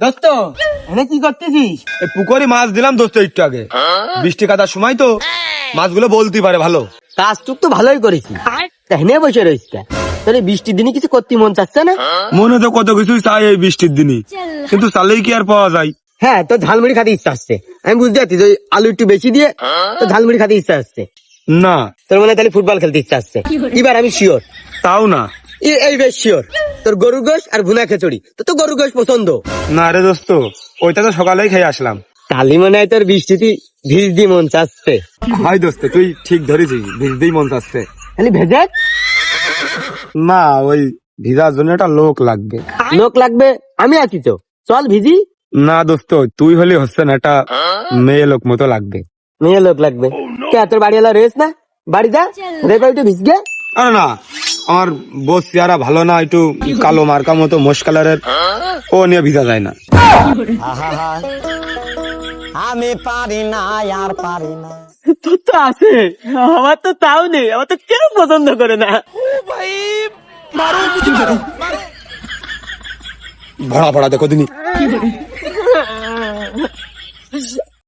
দোস্ত এনে কি করতেছিস? পুকুরে মাছ দিলাম দোস্ত একটু আগে। বৃষ্টি কাটার সময় তো মাছগুলো বলতে পারে ভালো। কাজ টুক তো ভালোই হেনে বসে রয়েছিস তা? তোর এই বৃষ্টির দিনে কিছু করতে মন চাচ্ছে না? মনে তো কত কিছু চাই এই বৃষ্টির দিনই কিন্তু চালেই কি আর পাওয়া যায়? হ্যাঁ তো ঝালমুড়ি খাতে ইচ্ছা আসছে আমি বুঝতে পারছি ওই আলু একটু বেশি দিয়ে তো ঝালমুড়ি খাতে ইচ্ছা আসছে না। তোর মনে হয় তাহলে ফুটবল খেলতে ইচ্ছা আসছে এবার আমি শিওর তাও না। এই বেশ শিওর তোর গরুর গোশ আর ভুনা খেচড়ি। তো তো গোশ পছন্দ? না রে দোস্ত ওইটা তো সকালেই খেয়ে আসলাম। তালি মনে হয় তোর বৃষ্টিতে ভিজ দিয়ে মন চাচ্ছে। হয় দোস্ত তুই ঠিক ধরেছিস ভিজতেই মন চাচ্ছে। খালি ভেজে? না ওই ভিজার জন্য একটা লোক লাগবে। লোক লাগবে? আমি আছি তো। চল ভিজি। না দোস্ত তুই হলে হচ্ছে না একটা মেয়ে লোক মতো লাগবে। মেয়ে লোক লাগবে। কে তোর বাড়ি এলা রেস না? বাড়ি যা রেখো একটু ভিজগে আরে না আমার বস চেহারা ভালো না একটু কালো মার্কা মতো মোশ কালারের। ও নিয়ে ভিজা যায় না। আমি পারি না আর পারি না। তোর তো আছে। আমার তো তাও নেই। আমার তো কেউ পছন্দ করে না। ভাই ভরা ভরা দেখো দিনি